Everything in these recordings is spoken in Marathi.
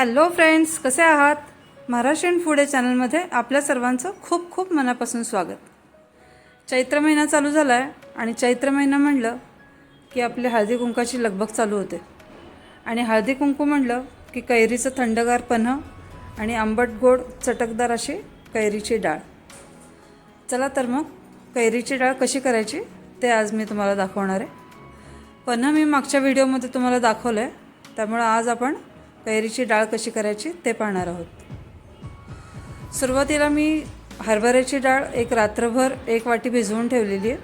हॅलो फ्रेंड्स कसे आहात? महाराष्ट्रीयन फूड या चॅनलमध्ये आपल्या सर्वांचं खूप खूप मनापासून स्वागत. चैत्र महिना चालू झाला आहे आणि चैत्र महिना म्हणलं की आपली हळदी कुंकाची लगबग चालू होते. आणि हळदी कुंकू म्हणलं की कैरीचं थंडगार पन्ह आणि आंबट गोड चटकदार अशी कैरीची डाळ. चला तर मग कैरीची डाळ कशी करायची ते आज मी तुम्हाला दाखवणार आहे. पन्हा मी मागच्या व्हिडिओमध्ये तुम्हाला दाखवलं आहे त्यामुळं आज आपण कैरीची डाळ कशी करायची ते पाहणार आहोत. सुरुवातीला मी हरभऱ्याची डाळ एक रात्रभर एक वाटी भिजवून ठेवलेली आहे.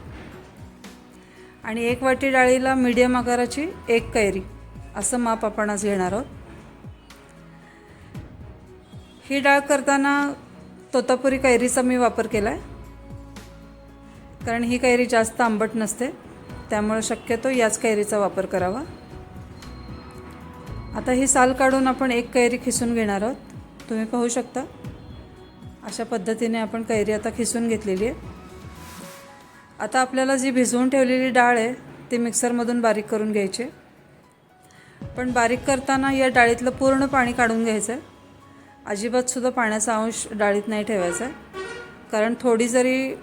आणि एक वाटी डाळीला मीडियम आकाराची एक कैरी असं माप आपण आज घेणार आहोत. ही डाळ करताना तोतापुरी कैरीचा मी वापर केला आहे कारण ही कैरी जास्त आंबट नसते त्यामुळे शक्यतो याच कैरीचा वापर करावा. आता ही साल काढून आपण एक कैरी खिसून घेणार आहोत. तुम्ही पाहू शकता. अशा पद्धतीने आपण कैरी आता खिसून घेतलेली आहे. आता आपल्याला जी भिजवून ठेवलेली डाळ आहे ती मिक्सरमधून बारीक करून घ्यायची पण बारीक करताना या डाळीतलं पूर्ण पाणी काढून घ्यायचं आहे. अजिबातसुद्धा पाण्याचा अंश डाळीत नाही ठेवायचा आहे. कारण थोडी जरी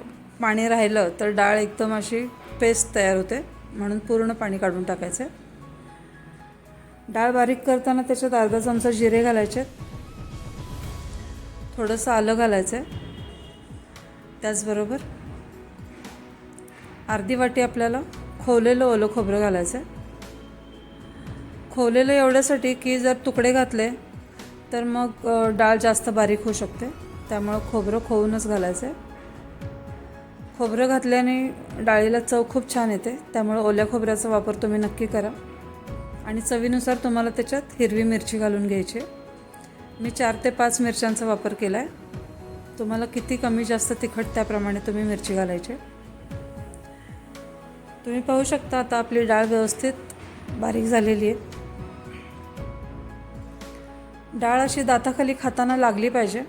पाणी राहिलं तर डाळ एकदम अशी पेस्ट तयार होते म्हणून पूर्ण पाणी काढून टाकायचं आहे. डाळ बारीक करताना त्याच्यात अर्धा चमचा जिरे घालायचे. थोडंसं आलं घालायचं आहे त्याचबरोबर अर्धी वाटी आपल्याला खोवलेलं ओलं खोबरं घालायचं आहे खोवलेलं एवढ्यासाठी की जर तुकडे घातले तर मग डाळ जास्त बारीक होऊ शकते. त्यामुळं खोबरं खोवूनच घालायचं आहे खोबरं घातल्याने डाळीला चव खूप छान येते. त्यामुळे ओल्या खोबऱ्याचा वापर तुम्ही नक्की करा. आणि चवीनुसार तुम्हाला त्याच्यात हिरवी मिरची घालून घ्यायची. मी चार ते पाच मिरच्यांचा वापर केला आहे तुम्हाला किती कमी जास्त तिखट त्याप्रमाणे तुम्ही मिरची घालायची. तुम्ही पाहू शकता आता आपली डाळ व्यवस्थित बारीक झालेली आहे. डाळ अशी दाताखाली खाताना लागली पाहिजे.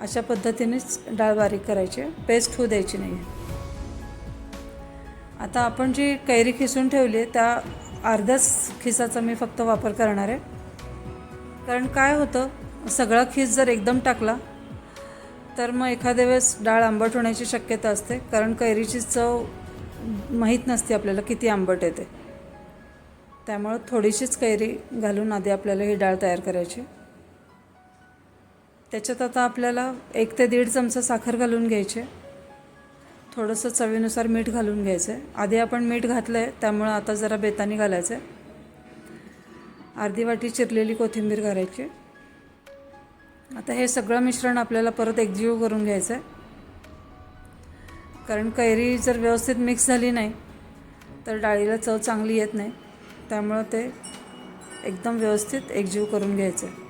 अशा पद्धतीनेच डाळ बारीक करायची. पेस्ट होऊ द्यायची नाही आता आपण जी कैरी खिसून ठेवली आहे त्या अर्ध्याच खिसाचा मी फक्त वापर करणार आहे. कारण काय होतं सगळा खिस जर एकदम टाकला तर मग एखाद्या वेळेस डाळ आंबट होण्याची शक्यता असते. कारण कैरीची चव माहीत नसते आपल्याला किती आंबट येते. त्यामुळं थोडीशीच कैरी घालून आधी आपल्याला ही डाळ तयार करायची. त्याच्यात आता आपल्याला एक ते दीड चमचा साखर घालून घ्यायचे. थोडंसं चवीनुसार मीठ घालून घ्यायचं आहे. आधी आपण मीठ घातलं आहे त्यामुळं आता जरा बेतानी घालायचं आहे. अर्धी वाटी चिरलेली कोथिंबीर घालायची. आता हे सगळं मिश्रण आपल्याला परत एकजीव करून घ्यायचं आहे. कारण कैरी जर व्यवस्थित मिक्स झाली नाही तर डाळीला चव चांगली येत नाही. त्यामुळं ते एकदम व्यवस्थित एकजीव करून घ्यायचं आहे.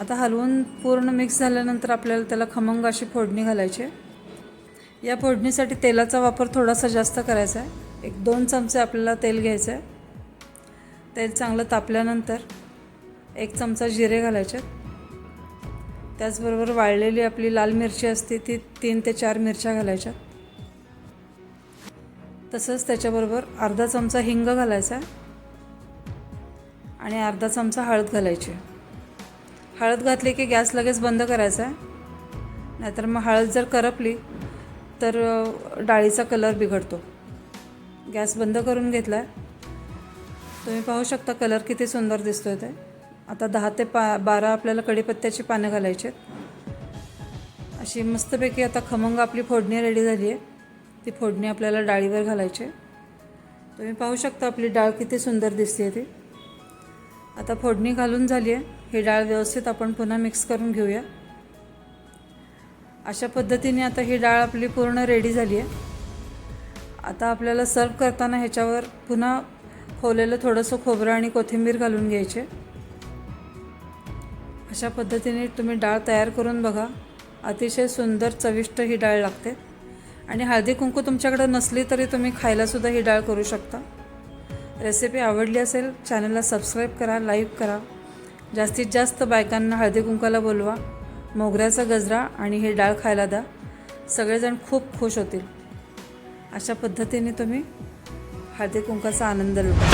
आता हलवून पूर्ण मिक्स झाल्यानंतर आपल्याला त्याला खमंग अशी फोडणी घालायची आहे. या फोडणीसाठी तेलाचा वापर थोडासा जास्त करायचा आहे. एक दोन चमचे आपल्याला तेल घ्यायचं आहे. तेल चांगलं तापल्यानंतर एक चमचा जिरे घालायचे त्याचबरोबर वाळलेली आपली लाल मिरची असते ती तीन ते चार मिरच्या घालायच्या तसंच त्याच्याबरोबर अर्धा चमचा हिंग घालायचा आणि अर्धा चमचा हळद घालायची हळद घातली की गॅस लगेच बंद करायचा आहे. नाहीतर मग हळद जर करपली तर डाळीचा कलर बिघडतो. गॅस बंद करून घेतला आहे तुम्ही पाहू शकता कलर किती सुंदर दिसतो आहे ते. आता दहा ते पा बारा आपल्याला कढीपत्त्याची पानं घालायची आहेत. अशी मस्तपैकी आता खमंग आपली फोडणी रेडी झाली आहे. ती फोडणी आपल्याला डाळीवर घालायची आहे. तुम्ही पाहू शकता आपली डाळ किती सुंदर दिसते आहे ती. आता फोडणी घालून झाली आहे. ही डाळ व्यवस्थित आपण पुन्हा मिक्स करून घेऊया. अशा पद्धतीने आता ही डाळ आपली पूर्ण रेडी झाली आहे. आता आपल्याला सर्व करताना ह्याच्यावर पुन्हा खोलेलं थोडंसं खोबरं आणि कोथिंबीर घालून घ्यायचे. अशा पद्धतीने तुम्ही डाळ तयार करून बघा. अतिशय सुंदर चविष्ट ही डाळ लागते. आणि हळदी कुंकू तुमच्याकडे नसली तरी तुम्ही खायलासुद्धा ही डाळ करू शकता. रेसिपी आवडली असेल चॅनलला सबस्क्राईब करा लाईक करा. जास्तीत जास्त बायकांना हळदी कुंकाला बोलवा. मोगऱ्याचा गजरा आणि हे डाळ खायला द्या. सगळेजण खूप खुश होतील. अशा पद्धतीने तुम्ही हळदी कुंकाचा आनंद लुटा.